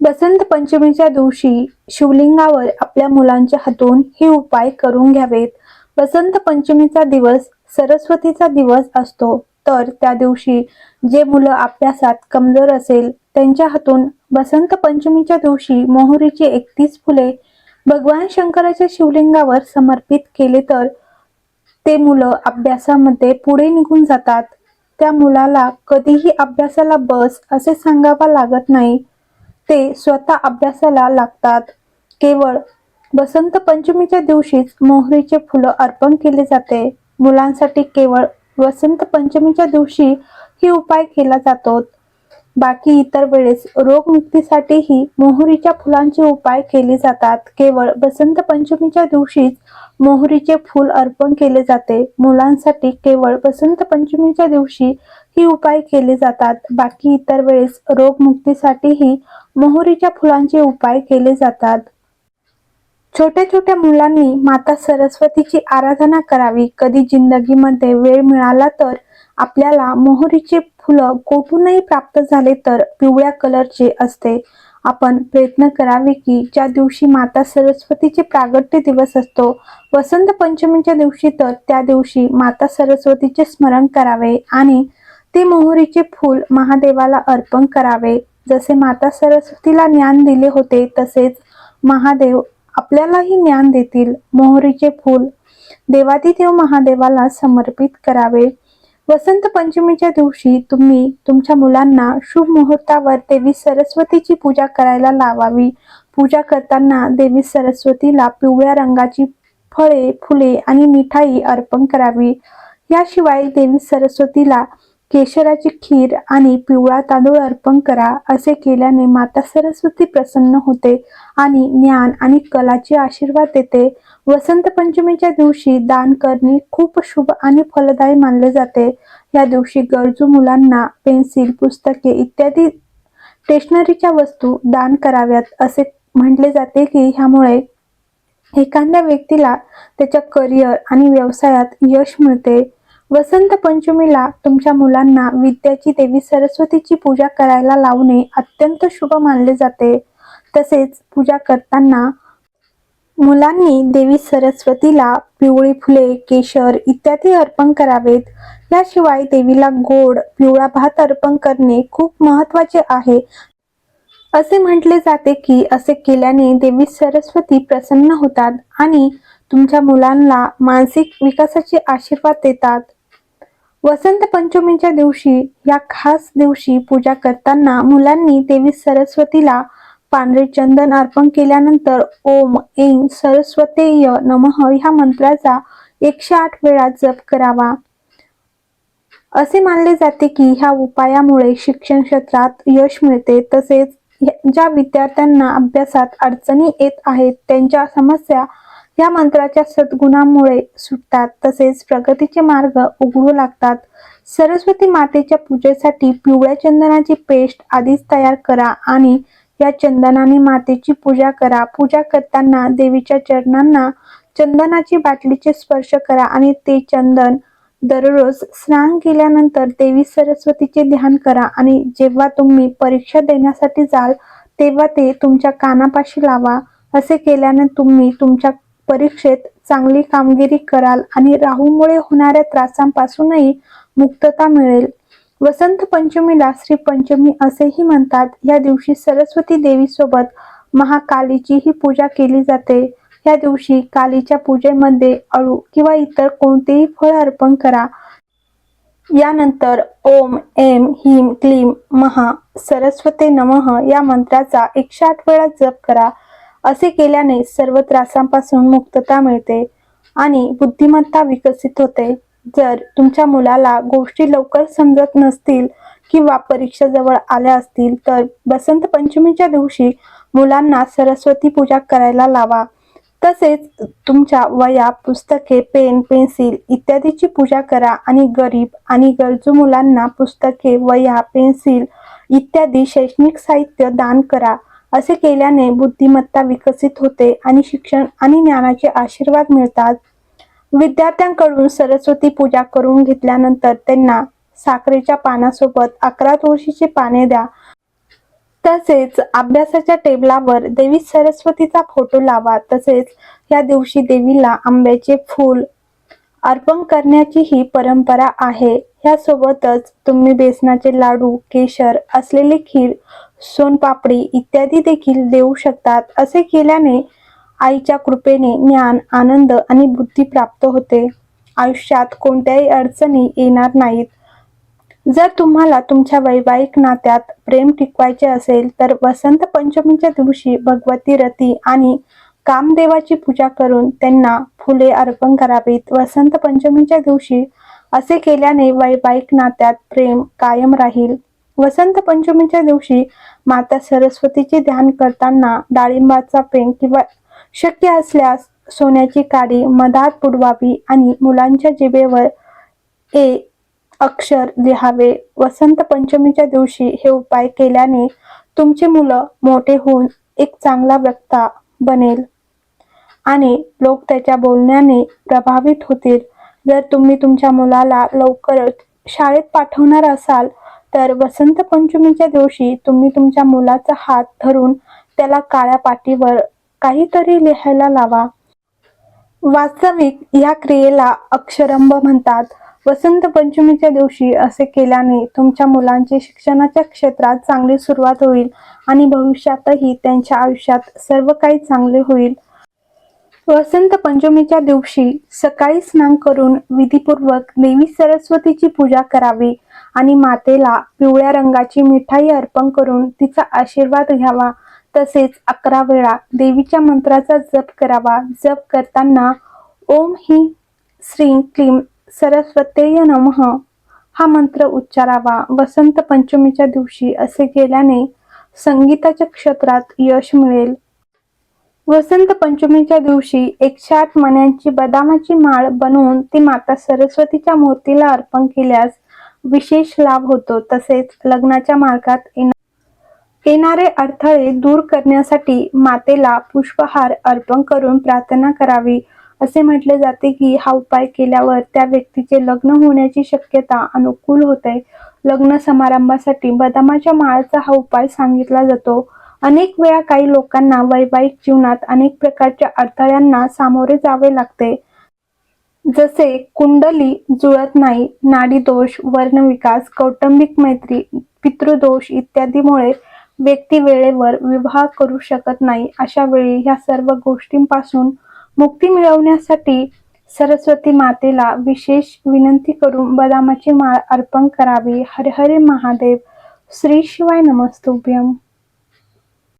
बसंत पंचमीच्या दिवशी शिवलिंगावर आपल्या मुलांच्या हातून हे उपाय करून घ्यावेत. बसंत पंचमीचा दिवस सरस्वतीचा दिवस असतो. तर त्या दिवशी जे मुलं अभ्यासात कमजोर असेल त्यांच्या हातून बसंत पंचमीच्या दिवशी मोहरीची एकतीस फुले भगवान शंकराच्या शिवलिंगावर समर्पित केले तर ते मुलं अभ्यासामध्ये पुढे निघून जातात. त्या मुलाला कधीही अभ्यासाला बस असे सांगावा लागत नाही. ते स्वतः अभ्यासाला लागतात. केवळ बसंत पंचमीच्या दिवशीच मोहरीचे फुलं अर्पण केले जाते. मुलांसाठी केवळ वसंत पंचमीच्या दिवशी ही उपाय केला जातो. बाकी इतर वेळेस रोगमुक्तीसाठीही मोहरीच्या फुलांचे उपाय केले जातात. केवळ बसंत पंचमीच्या दिवशीच मोहरीचे फूल अर्पण केले जाते. मुलांसाठी केवळ बसंत पंचमीच्या दिवशी ही उपाय केले जातात. बाकी इतर वेळेस रोगमुक्तीसाठीही मोहरीच्या फुलांचे उपाय केले जातात. छोट्या छोट्या मुलांनी माता सरस्वतीची आराधना करावी. कधी जिंदगीमध्ये वेळ मिळाला तर आपल्याला मोहरीचे फुलं कोठूनही प्राप्त झाले तर पिवळ्या कलरचे असते. आपण प्रयत्न करावे की ज्या दिवशी माता सरस्वतीचे प्रागट्य दिवस असतो वसंत पंचमीच्या दिवशी तर त्या दिवशी माता सरस्वतीचे स्मरण करावे आणि ते मोहरीचे फूल महादेवाला अर्पण करावे. जसे माता सरस्वतीला ज्ञान दिले होते तसेच महादेव आपल्यालाही ज्ञान देतील. मोहरीचे फूल देवादिदेव महादेवाला समर्पित करावे. वसंत पंचमीच्या दिवशी तुम्ही तुमच्या मुलांना शुभ मुहूर्तावर देवी सरस्वतीची पूजा करायला लावावी. पूजा करताना देवी सरस्वतीला पिवळ्या रंगाची फळे फुले आणि मिठाई अर्पण करावी. याशिवाय देवी सरस्वतीला केशराची खीर आणि पिवळा तांदूळ अर्पण करा असे केल्याने माता सरस्वती प्रसन्न होते आणि ज्ञान आणि कलाचे आशीर्वाद देते. वसंत पंचमीच्या दिवशी दान करणे खूप शुभ आणि फलदायी मानले जाते. या दिवशी गरजू मुलांना पेन्सिल पुस्तके इत्यादी स्टेशनरीच्या वस्तू दान कराव्यात असे म्हटले जाते की ह्यामुळे एखाद्या व्यक्तीला त्याच्या करिअर आणि व्यवसायात यश मिळते. वसंत पंचमीला तुमच्या मुलांना विद्याची देवी सरस्वतीची पूजा करायला लावणे अत्यंत शुभ मानले जाते. तसेच पूजा करताना मुलांनी देवी सरस्वतीला पिवळी फुले केशर इत्यादी अर्पण करावेत. याशिवाय देवीला गोड पिवळा भात अर्पण करणे खूप महत्त्वाचे आहे. असे म्हटले जाते की असे केल्याने देवी सरस्वती प्रसन्न होतात आणि तुमच्या मुलांना मानसिक विकासाचे आशीर्वाद देतात. वसंत पंचमीच्या दिवशी या खास दिवशी पूजा करताना मुलांनी देवी सरस्वतीला पांढरे चंदन अर्पण केल्यानंतर ओम ऐं सरस्वतेय नमः ह्या मंत्राचा एकशे आठ वेळा जप करावा. असे मानले जाते की ह्या उपायामुळे शिक्षण क्षेत्रात यश मिळते. तसेच ज्या विद्यार्थ्यांना अभ्यासात अडचणी येत आहेत त्यांच्या समस्या या मंत्राच्या सद्गुणामुळे सुटतात. तसेच प्रगतीचे मार्ग उघडू लागतात. सरस्वती मातेच्या पूजेसाठी पिवळ्या चंदनाची पेस्ट आधीच तयार करा आणि या चंदनाने मातेची पूजा करा. पूजा करताना देवीच्या चरणांना चंदनाची बाटलीचे स्पर्श करा आणि ते चंदन दररोज स्नान केल्यानंतर देवी सरस्वतीचे ध्यान करा आणि जेव्हा तुम्ही परीक्षा देण्यासाठी जाल तेव्हा ते तुमच्या कानापाशी लावा. असे केल्याने तुम्ही तुमच्या परीक्षेत चांगली कामगिरी कराल आणि राहूमुळे होणाऱ्या त्रासांपासूनही मुक्तता मिळेल. वसंत पंचमीला श्री पंचमी असेही म्हणतात. या दिवशी सरस्वती देवी सोबत महाकालीचीही पूजा केली जाते. या दिवशी कालीच्या पूजेमध्ये अळू किंवा इतर कोणतेही फळ अर्पण करा. यानंतर ओम एम ह्रीम क्लीम महा सरस्वते नमः या मंत्राचा एकशे आठ वेळा जप करा. असे केल्याने सर्व त्रासांपासून मुक्तता मिळते आणि बुद्धिमत्ता विकसित होते. जर तुमच्या मुलाला गोष्टी लवकर समजत नसतील किंवा परीक्षा जवळ आल्या असतील तर बसंत पंचमीच्या दिवशी मुलांना सरस्वती पूजा करायला लावा. तसेच तुमच्या वया पुस्तके पेन पेन्सिल इत्यादीची पूजा करा आणि गरीब आणि गरजू मुलांना पुस्तके वया पेन्सिल इत्यादी शैक्षणिक साहित्य दान करा. असे केल्याने बुद्धिमत्ता विकसित होते आणि शिक्षण आणि ज्ञानाचे आशीर्वाद मिळतात. विद्यार्थ्यांकडून सरस्वती पूजा करून घेतल्यानंतर त्यांना साखरेच्या पानासोबत अकरा तुळशीची पाने द्या. तसेच अभ्यासाच्या टेबलावर देवी सरस्वतीचा फोटो लावा. तसेच या दिवशी देवीला आंब्याचे फूल अर्पण करण्याची ही परंपरा आहे. ह्यासोबतच तुम्ही बेसनाचे लाडू केशर असलेली खीर सोनपापडी इत्यादी देखील देऊ शकतात. असे केल्याने आईच्या कृपेने ज्ञान आनंद आणि बुद्धी प्राप्त होते. आयुष्यात कोणत्याही अडचणी येणार नाहीत. जर तुम्हाला तुमच्या वैवाहिक नात्यात प्रेम टिकवायचे असेल तर वसंत पंचमीच्या दिवशी भगवती रती आणि कामदेवाची पूजा करून त्यांना फुले अर्पण करावीत. वसंत पंचमीच्या दिवशी असे केल्याने वैवाहिक नात्यात प्रेम कायम राहील. वसंत पंचमीच्या दिवशी माता सरस्वतीचे ध्यान करताना डाळिंबाचा पेंग किंवा शक्य असल्यास सोन्याची काडी मधात बुडवावी आणि मुलांच्या जिभेवर ए अक्षर लिहावे. वसंत पंचमीच्या दिवशी हे उपाय केल्याने तुमचे मुलं मोठे होऊन एक चांगला व्यक्ता बनेल आणि लोक त्याच्या बोलण्याने प्रभावित होतील. जर तुम्ही तुमच्या मुलाला लवकरच शाळेत पाठवणार असाल तर वसंत पंचमीच्या दिवशी तुम्ही तुमच्या मुलाचा हात धरून त्याला काळ्या पाटीवर काहीतरी लिहायला लावा. वास्तविक या क्रियेला अक्षरंभ म्हणतात. वसंत पंचमीच्या दिवशी असे केल्याने तुमच्या मुलांची शिक्षणाच्या क्षेत्रात चांगली सुरुवात होईल आणि भविष्यातही त्यांच्या आयुष्यात सर्व काही चांगले होईल. वसंत पंचमीच्या दिवशी सकाळी स्नान करून विधीपूर्वक देवी सरस्वतीची पूजा करावी. आणि मातेला पिवळ्या रंगाची मिठाई अर्पण करून तिचा आशीर्वाद घ्यावा. तसेच अकरा वेळा देवीच्या मंत्राचा जप करावा. जप करताना ओम ही श्री क्लीम सरस्वतेय नमः. हा मंत्र उच्चारावा. वसंत पंचमीच्या दिवशी असे केल्याने संगीताच्या क्षेत्रात यश मिळेल. वसंत पंचमीच्या दिवशी एकशे आठ मण्यांची बदामाची माळ बनवून ती माता सरस्वतीच्या मूर्तीला अर्पण केल्यास विशेष लाभ होतो. तसेच लग्नाच्या मार्गात येणारे अडथळे दूर करण्यासाठी मातेला पुष्पहार अर्पण करून प्रार्थना करावी असे म्हटले जाते की हा उपाय केल्यावर त्या व्यक्तीचे लग्न होण्याची शक्यता अनुकूल होते. लग्न समारंभासाठी बदामाच्या माळाचा हा उपाय सांगितला जातो. अनेक वेळा काही लोकांना वैवाहिक जीवनात अनेक प्रकारच्या अडथळ्यांना सामोरे जावे लागते. जसे कुंडली जुळत नाही नाडी दोष वर्णविकास कौटुंबिक मैत्री पितृदोष इत्यादीमुळे व्यक्ती वेळेवर विवाह करू शकत नाही अशा वेळी ह्या सर्व गोष्टींपासून मुक्ती मिळवण्यासाठी सरस्वती मातेला विशेष विनंती करून बदामाची माळ अर्पण करावी. हरहरे महादेव. श्री शिवाय नमस्तुभ्यम.